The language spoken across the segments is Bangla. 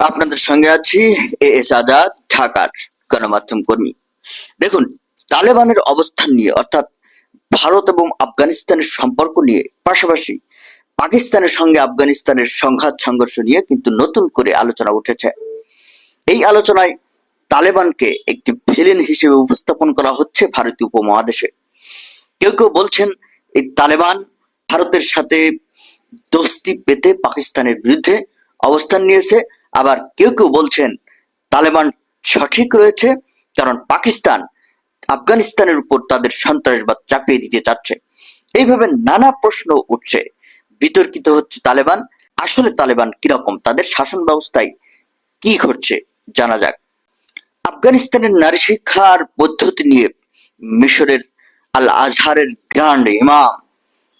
আপনাদের সঙ্গে আছি এ এস আজাদ, ঢাকার গণমাধ্যম কর্মী। দেখুন, তালেবানের অবস্থান নিয়ে, অর্থাৎ ভারত এবং আফগানিস্তানের সম্পর্ক নিয়ে, পাশাপাশি পাকিস্তানের সঙ্গে আফগানিস্তানের সংঘাত সংঘর্ষ নিয়ে কিন্তু নতুন করে আলোচনা উঠেছে। এই আলোচনায় তালেবানকে একটি ভিলেন হিসেবে উপস্থাপন করা হচ্ছে ভারতীয় উপমহাদেশে। কেউ কেউ বলছেন, এই তালেবান ভারতের সাথে দোস্তি পেতে পাকিস্তানের বিরুদ্ধে অবস্থান নিয়েছে। আবার কেউ কেউ বলছেন, তালেবান সঠিক রয়েছে, কারণ পাকিস্তান আফগানিস্তানের উপর তাদের সন্ত্রাসবাদ চাপিয়ে দিতে চাচ্ছে। এইভাবে নানা প্রশ্ন উঠছে। বিতর্কিত হচ্ছে তালেবান। আসলে তালেবান কীরকম? তাদের শাসন ব্যবস্থায় কি ঘটছে? জানা যাক। আফগানিস্তানের নারী শিক্ষার পদ্ধতি নিয়ে মিশরের আল আজহারের গ্র্যান্ড ইমাম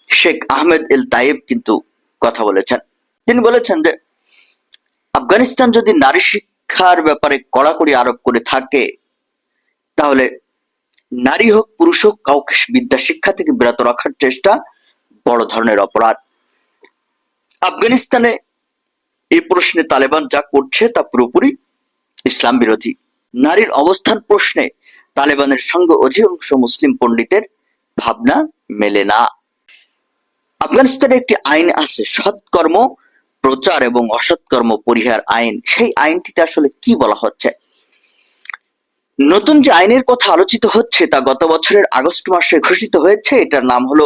শেখ আহমেদ এল তাইব কিন্তু কথা বলেছেন। তিনি বলেছেন যে আফগানিস্তান যদি নারী শিক্ষার ব্যাপারে কড়াকড়ি আরোপ করে থাকে, তাহলে নারী হোক, পুরুষ হোক, কাউকে বিদ্যা শিক্ষা থেকে বিরত রাখার চেষ্টা বড় ধরনের অপরাধ। আফগানিস্তানে এই প্রশ্নে তালেবান যা করছে তা পুরোপুরি ইসলাম বিরোধী। নারীর অবস্থান প্রশ্নে তালেবানের সঙ্গে অধিকাংশ মুসলিম পণ্ডিতের ভাবনা মেলে না। আফগানিস্তানে একটি আইন আছে, সৎকর্ম প্রচার এবং অসৎকর্ম পরিহার আইন, সেই আইনটিতে আসলে কি বলা হচ্ছে? নতুন যে আইনের কথা আলোচিত হচ্ছে, তা গত বছরের আগস্ট মাসে ঘোষিত হয়েছে। এটার নাম হলো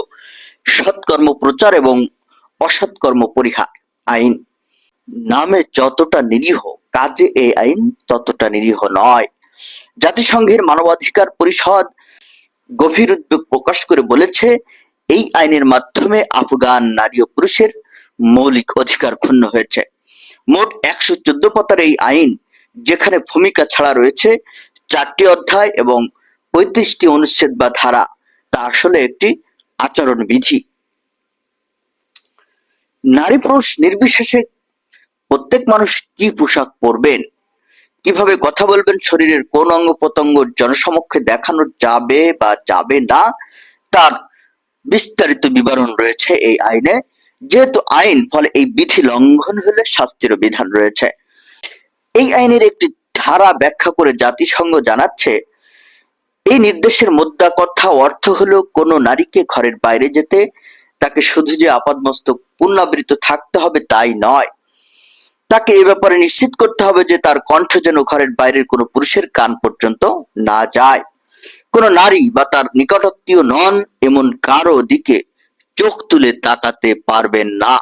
সৎকর্ম প্রচার এবং অসৎকর্ম পরিহার আইন। নামে যতটা নিরীহ, কাজে এই আইন ততটা নিরীহ নয়। জাতিসংঘের মানবাধিকার পরিষদ গভীর উদ্বেগ প্রকাশ করে বলেছে, এই আইনের মাধ্যমে আফগান নারী ও পুরুষের মৌলিক অধিকার ক্ষুণ্ণ হয়েছে। মোট একশো চোদ্দ পাতার এই আইন, যেখানে ভূমিকা ছাড়া রয়েছে চারটি অধ্যায় এবং পঁয়ত্রিশটি অনুচ্ছেদ বা ধারা, তা আসলে একটি আচরণ বিধি। নারী পুরুষ নির্বিশেষে প্রত্যেক মানুষ কি পোশাক পরবেন? কীভাবে কথা বলবেন? শরীরের কোন অঙ্গ প্রত্যঙ্গ জনসমক্ষে দেখানো যাবে বা যাবে না? তার বিস্তারিত বিবরণ রয়েছে এই আইনে। যেহেতু আইন, ফলে এই বিধি লঙ্ঘন হলে শাস্তির বিধান রয়েছে। এই আইনের একটি ধারা ব্যাখ্যা করে জাতিসংঘ জানাচ্ছে, এই নির্দেশের মোদ্দা কথা অর্থ হলো কোনো নারীকে ঘরের বাইরে যেতে, তাকে শুধু যে আপাদমস্তক পুনরাবৃত থাকতে হবে তাই নয়। তাকে এ ব্যাপারে নিশ্চিত করতে হবে যে তার কণ্ঠ যেন ঘরের বাইরের কোনো পুরুষের কান পর্যন্ত না যায়। কোনো নারী বা তার নিকটাত্মীয় নন, এমন কারও দিকে চোখ তুলে তাকাতে পারবেন না।